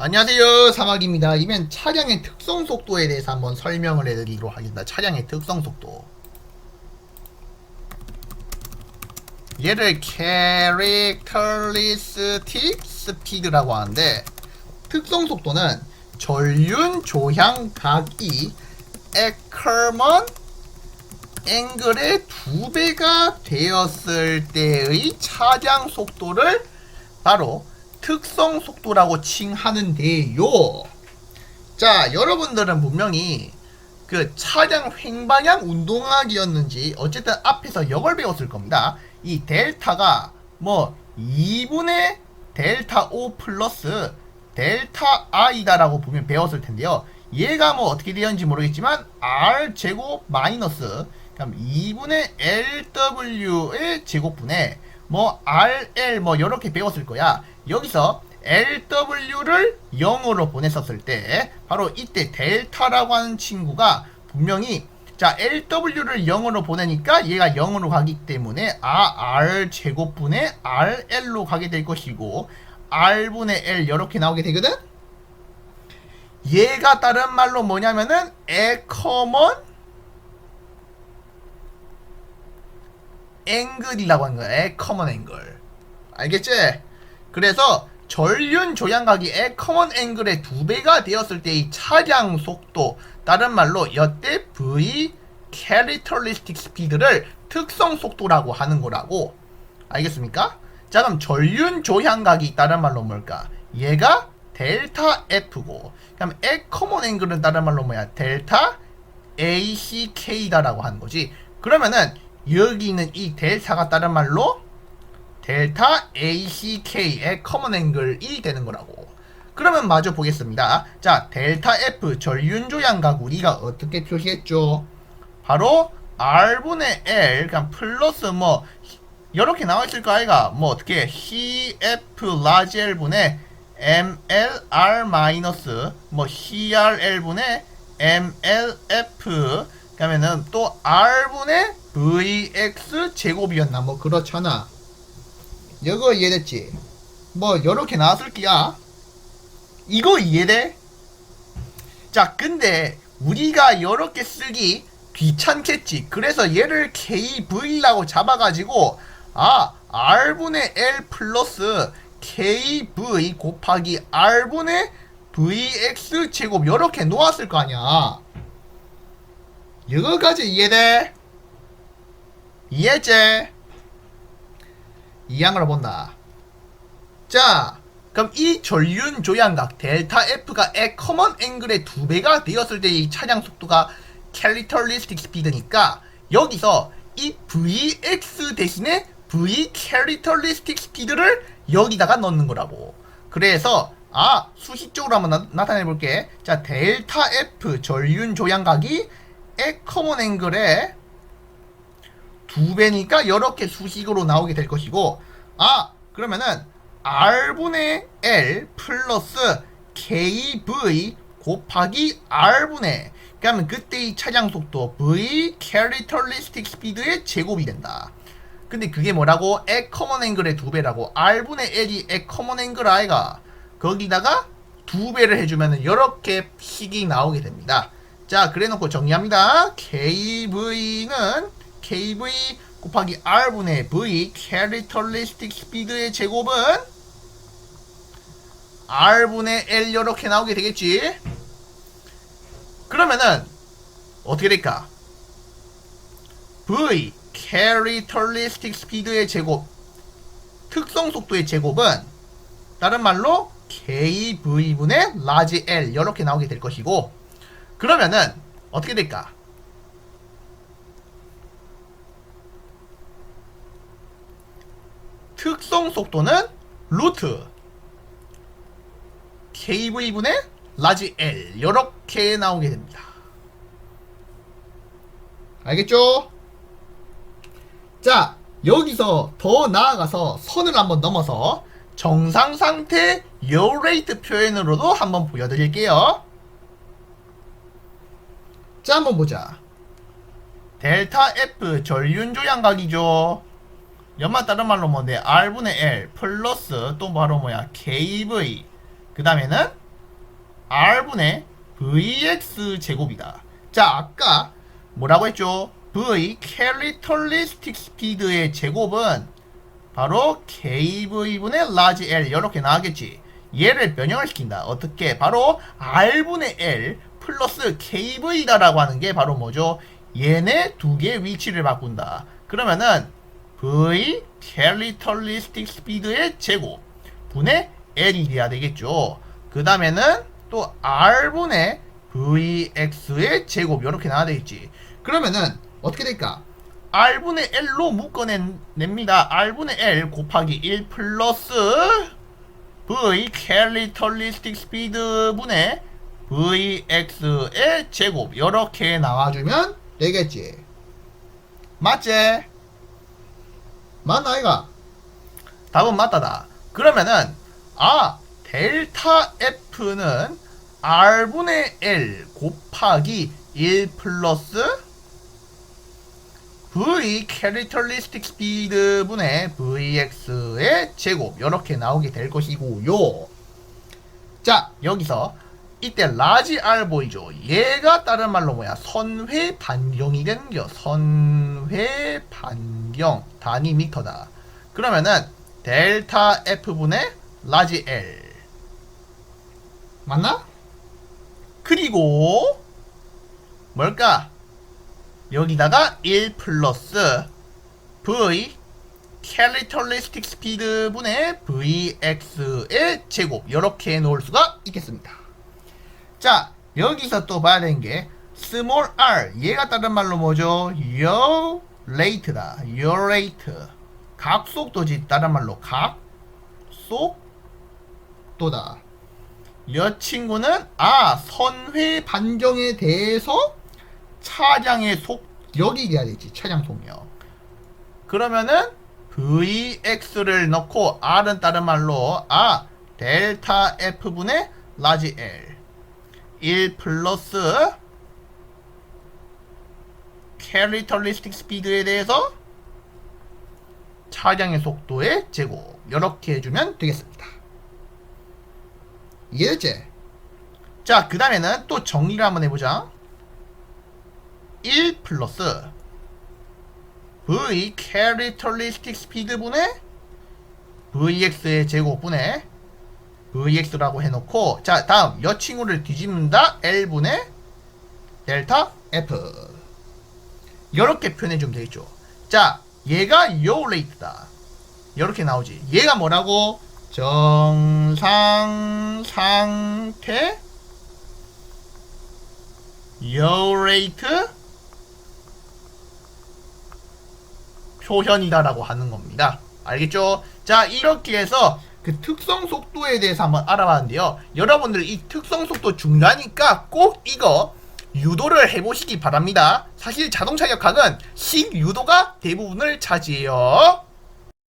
안녕하세요. 사막입니다. 이번 차량의 특성 속도에 대해서 한번 설명을 해드리도록 하겠습니다. 차량의 특성 속도. 얘를 characteristic speed라고 하는데 특성 속도는 전륜 조향 각이 에커먼 앵글의 두 배가 되었을 때의 차량 속도를 바로 특성 속도라고 칭하는데요. 자, 여러분들은 분명히 그 차량 횡방향 운동학이었는지 어쨌든 앞에서 이걸 배웠을 겁니다. 이 델타가 뭐 2분의 델타 O 플러스 델타 I다라고 보면 배웠을 텐데요. 얘가 뭐 어떻게 되었는지 모르겠지만 R 제곱 마이너스 그럼 2분의 LW의 제곱분에 뭐 RL 뭐 이렇게 배웠을 거야. 여기서 LW를 0으로 보냈었을 때 바로 이때 델타라고 하는 친구가 분명히 자 LW를 0으로 보내니까 얘가 0으로 가기 때문에 아 R 제곱분의 RL로 가게 될 것이고 R분의 L 이렇게 나오게 되거든. 얘가 다른 말로 뭐냐면은 에커먼 앵글이라고 하는 거야. 에커먼 앵글. 알겠지? 그래서 전륜 조향각이 커먼 앵글의 두 배가 되었을 때의 차량 속도, 다른 말로 여태 V 캐리터리스틱 스피드를 특성 속도라고 하는 거라고. 알겠습니까? 자, 그럼 전륜 조향각이 다른 말로 뭘까? 얘가 델타 F고, 그럼 에 커먼 앵글은 다른 말로 뭐야? 델타 ACK다라고 하는 거지. 그러면은 여기 있는 이 델타가 다른 말로 델타 ACK의 커먼 앵글이 되는 거라고. 그러면 마저 보겠습니다. 자, 델타 F 전륜조향각 우리가 어떻게 표시했죠? 바로 R분의 L, 그냥 플러스 뭐 이렇게 나와 있을 거 아이가? 뭐 어떻게 CF 라지 L분의 MLR 마이너스 뭐 CRL분의 MLF 그러면은 또 R분의 VX 제곱이었나 뭐 그렇잖아. 이거 이해됐지? 뭐 이렇게 나왔을 끼야. 이거 이해돼? 자, 근데 우리가 이렇게 쓰기 귀찮겠지. 그래서 얘를 KV라고 잡아가지고 아 R분의 L 플러스 KV 곱하기 R분의 VX 제곱 이렇게 놓았을 거 아니야. 이거까지 이해돼? 이해지? 이항을 본다. 자, 그럼 이 전륜 조향각 델타 F가 에 커먼 앵글의 두 배가 되었을 때 이 차량 속도가 캐리터리스틱 스피드니까 여기서 이 VX 대신에 V 캐리터리스틱 스피드를 여기다가 넣는 거라고. 그래서 아 수식적으로 한번 나, 타내 볼게. 자 델타 F 전륜 조향각이 에 커먼 앵글의 두 배니까 이렇게 수식으로 나오게 될 것이고 아 그러면은 R분의 L 플러스 KV 곱하기 R분의 그러면 그때 이 차량 속도 V 캐리터리스틱 스피드의 제곱이 된다. 근데 그게 뭐라고? 에 커먼 앵글의 두 배라고 R분의 L이 에 커먼 앵글 아이가 거기다가 두 배를 해주면은 이렇게 식이 나오게 됩니다. 자 그래놓고 정리합니다. KV는 KV 곱하기 R분의 V 캐리터리스틱 스피드의 제곱은 R분의 L 이렇게 나오게 되겠지? 그러면은 어떻게 될까? V 캐리터리스틱 스피드의 제곱 특성 속도의 제곱은 다른 말로 KV분의 라지 L 이렇게 나오게 될 것이고 그러면은 어떻게 될까 특성 속도는 루트 KV분의 라지 L 이렇게 나오게 됩니다. 알겠죠? 자 여기서 더 나아가서 선을 한번 넘어서 정상 상태 요 레이트 표현으로도 한번 보여드릴게요. 자 한번 보자. 델타 F 전륜 조향각이죠. 연마 다른 말로 뭔데 R분의 L 플러스 또 바로 뭐야 KV 그 다음에는 R분의 Vx 제곱이다. 자, 아까 뭐라고 했죠? V 캐리털리스틱 스피드의 제곱은 바로 KV분의 large L 이렇게 나왔겠지. 얘를 변형을 시킨다. 어떻게? 바로 R분의 L 플러스 KV다라고 하는 게 바로 뭐죠? 얘네 두 개의 위치를 바꾼다. 그러면은 V 캐리털리스틱 스피드의 제곱 분의 L이 돼야 되겠죠. 그 다음에는 또 R분의 Vx의 제곱 이렇게 나와야 되겠지. 그러면은 어떻게 될까? R분의 L로 묶어냅니다. R분의 L 곱하기 1 플러스 V 캐리털리스틱 스피드 분의 Vx의 제곱 이렇게 나와주면 되겠지. 맞지? 맞나 이가? 답은 맞다다. 그러면은 아 델타 F는 R분의 L 곱하기 1 플러스 V 캐리털리스틱 스피드 분의 Vx의 제곱 이렇게 나오게 될 것이고요. 자 여기서 이때 라지 R 보이죠? 얘가 다른 말로 뭐야? 선회 반경이 된겨. 선회 반경 단위 미터다. 그러면은 델타 F 분의 라지 L 맞나? 그리고 뭘까? 여기다가 1 플러스 V 캐리털리스틱 스피드 분의 Vx의 제곱 이렇게 놓을 수가 있겠습니다. 자 여기서 또 봐야 되는 게 small r 얘가 다른 말로 뭐죠? your rate다. your rate 각속도지 다른 말로 각속도다. 이 친구는 아 선회 반경에 대해서 차량의 속 여기 돼야 되지 차량 속력. 그러면은 Vx를 넣고 R은 다른 말로 아 델타 F 분의 라지 L 1 플러스 캐리털리스틱 스피드에 대해서 차량의 속도의 제곱 이렇게 해주면 되겠습니다. 이해됐지? 자, 그 다음에는 또 정리를 한번 해보자. 1 플러스 V 캐리털리스틱 스피드분의 VX의 제곱분의 VX라고 해놓고 자 다음 여 친구를 뒤집는다. L분의 델타 F. 이렇게 표현해주면 되겠죠. 자 얘가 your rate다. 이렇게 나오지. 얘가 뭐라고? 정상 상태? your rate 표현이다라고 하는 겁니다. 알겠죠? 자, 이렇게 해서 그 특성 속도에 대해서 한번 알아봤는데요. 여러분들 이 특성 속도 중요하니까 꼭 이거 유도를 해보시기 바랍니다. 사실 자동차 역학은 식 유도가 대부분을 차지해요.